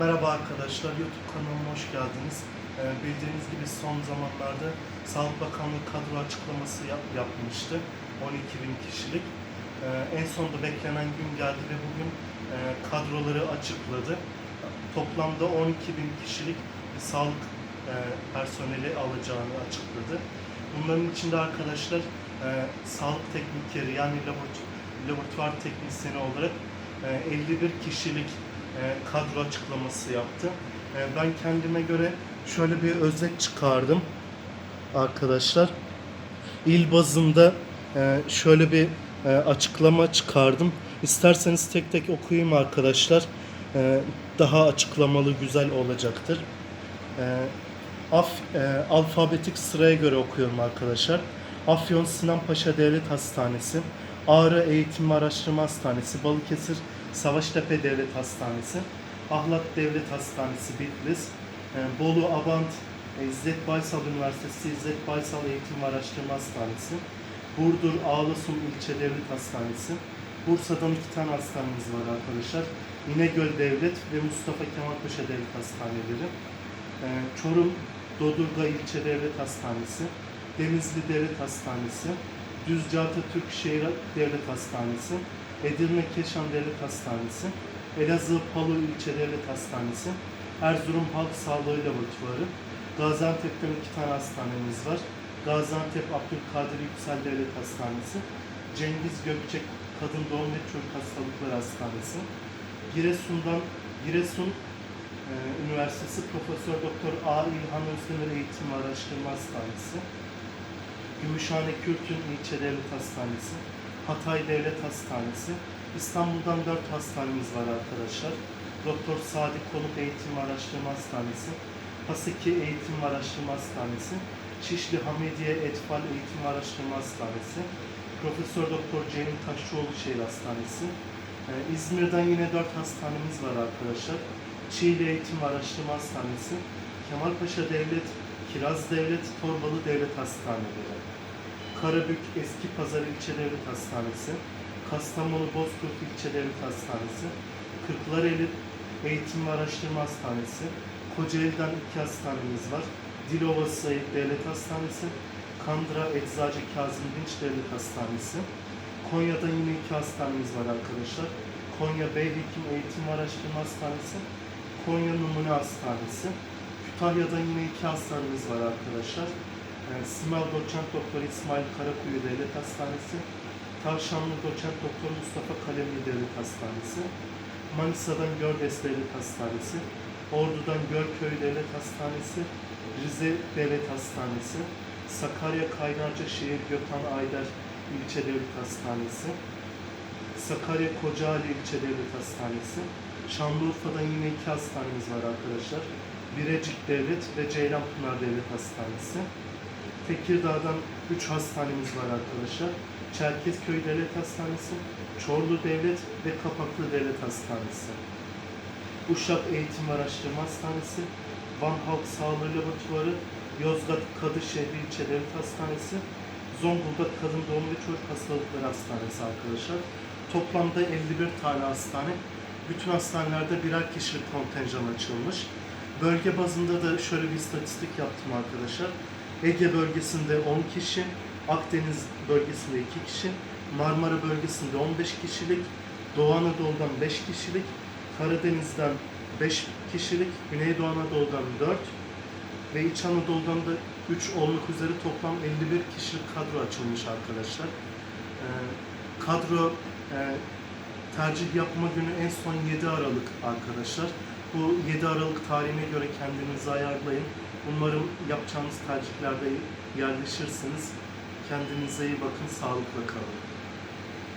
Merhaba arkadaşlar, YouTube kanalıma hoş geldiniz. Ee, bildiğiniz gibi son zamanlarda Sağlık Bakanlığı kadro açıklaması yap- yapmıştı. 12 bin kişilik. Ee, en sonunda beklenen gün geldi ve bugün e, kadroları açıkladı. Toplamda 12 bin kişilik bir sağlık e, personeli alacağını açıkladı. Bunların içinde arkadaşlar e, sağlık teknikeri yani laboratuvar, teknisyeni olarak e, 51 kişilik kadro açıklaması yaptı. E, Ben kendime göre şöyle bir özet çıkardım arkadaşlar. İl bazında e, şöyle bir e, açıklama çıkardım. İsterseniz tek tek okuyayım arkadaşlar. E, Daha açıklamalı güzel olacaktır. E, Af, e, alfabetik sıraya göre okuyorum arkadaşlar. Afyon Sinan Paşa Devlet Hastanesi, Ağrı Eğitim Araştırma Hastanesi, Balıkesir Savaştepe Devlet Hastanesi, Ahlat Devlet Hastanesi Bitlis, e, Bolu Abant e, İzzet Baysal Üniversitesi İzzet Baysal Eğitim ve Araştırma Hastanesi, Burdur Ağlasun İlçe Devlet Hastanesi, Bursa'dan iki tane hastanemiz var arkadaşlar. İnegöl Devlet ve Mustafa Kemal Paşa Devlet Hastaneleri. Ee, Çorum Dodurga İlçe Devlet Hastanesi, Denizli Devlet Hastanesi, Düzce Atatürk Şehir Devlet Hastanesi, Edirne Keşan Devlet Hastanesi, Elazığ Palu İlçe Devlet Hastanesi, Erzurum Halk Sağlığı Laboratuvarı, Gaziantep'ten iki tane hastanemiz var. Gaziantep Abdülkadir Yüksel Devlet Hastanesi, Cengiz Gökçek Kadın Doğum ve Çocuk Hastalıkları Hastanesi, Giresun'dan Giresun ee, Üniversitesi Profesör Doktor A. İlhan Özdemir Eğitim ve Araştırma Hastanesi, Gümüşhane Kürtün İlçe Devlet Hastanesi, Hatay Devlet Hastanesi, İstanbul'dan 4 hastanemiz var arkadaşlar. Doktor Sadi Konuk Eğitim ve Araştırma Hastanesi, Haseki Eğitim ve Araştırma Hastanesi, Şişli Hamidiye Etfal Eğitim ve Araştırma Hastanesi, Profesör Doktor Cemil Taşçıoğlu Şehir Hastanesi, Ee, İzmir'den yine 4 hastanemiz var arkadaşlar. Çiğli Eğitim ve Araştırma Hastanesi, Kemalpaşa Devlet, Kiraz Devlet, Torbalı Devlet Hastaneleri, Karabük Eski Pazar İlçe Devlet Hastanesi, Kastamonu Bozkurt İlçe Devlet Hastanesi, Kırklareli Eğitim ve Araştırma Hastanesi, Kocaeli'den iki hastanemiz var. Dilovası Devlet Hastanesi, Kandıra Eczacı Kazım Dinç Devlet Hastanesi, Konya'da yine iki hastanemiz var arkadaşlar. Konya Beyhekim Eğitim ve Araştırma Hastanesi, Konya Numune Hastanesi. Kütahya'da yine iki hastanemiz var arkadaşlar. Ee, Simal Doçent Doktor İsmail Karakuyu Devlet Hastanesi, Tavşanlı Doçent Doktor Mustafa Kalemli Devlet Hastanesi, Manisa'dan Gördes Devlet Hastanesi, Ordu'dan Gölköy Devlet Hastanesi, Rize Devlet Hastanesi, Sakarya Kaynarca Şehir Gökhan Ayder İlçe Devlet Hastanesi, Sakarya Kocaeli İlçe Devlet Hastanesi, Şanlıurfa'da yine iki hastanemiz var arkadaşlar. Birecik Devlet ve Ceylanpınar Devlet Hastanesi. Tekirdağ'dan 3 hastanemiz var arkadaşlar. Çerkezköy Devlet Hastanesi, Çorlu Devlet ve Kapaklı Devlet Hastanesi. Uşak Eğitim Araştırma Hastanesi, Van Halk Sağlığı Laboratuvarı, Yozgat Kadışehir İlçe Devlet Hastanesi, Zonguldak Kadın Doğum ve Çocuk Hastalıkları Hastanesi arkadaşlar. Toplamda 51 tane hastane. Bütün hastanelerde birer kişilik kontenjan açılmış. Bölge bazında da şöyle bir istatistik yaptım arkadaşlar. Ege bölgesinde 10 kişi, Akdeniz bölgesinde 2 kişi, Marmara bölgesinde 15 kişilik, Doğu Anadolu'dan 5 kişilik, Karadeniz'den 5 kişilik, Güneydoğu Anadolu'dan 4 ve İç Anadolu'dan da 3 olmak üzere toplam 51 kişilik kadro açılmış arkadaşlar. Ee, kadro e, tercih yapma günü en son 7 Aralık arkadaşlar. Bu 7 Aralık tarihine göre kendinizi ayarlayın. Umarım yapacağınız tercihlerde yerleşirsiniz. Kendinize iyi bakın, sağlıkla kalın.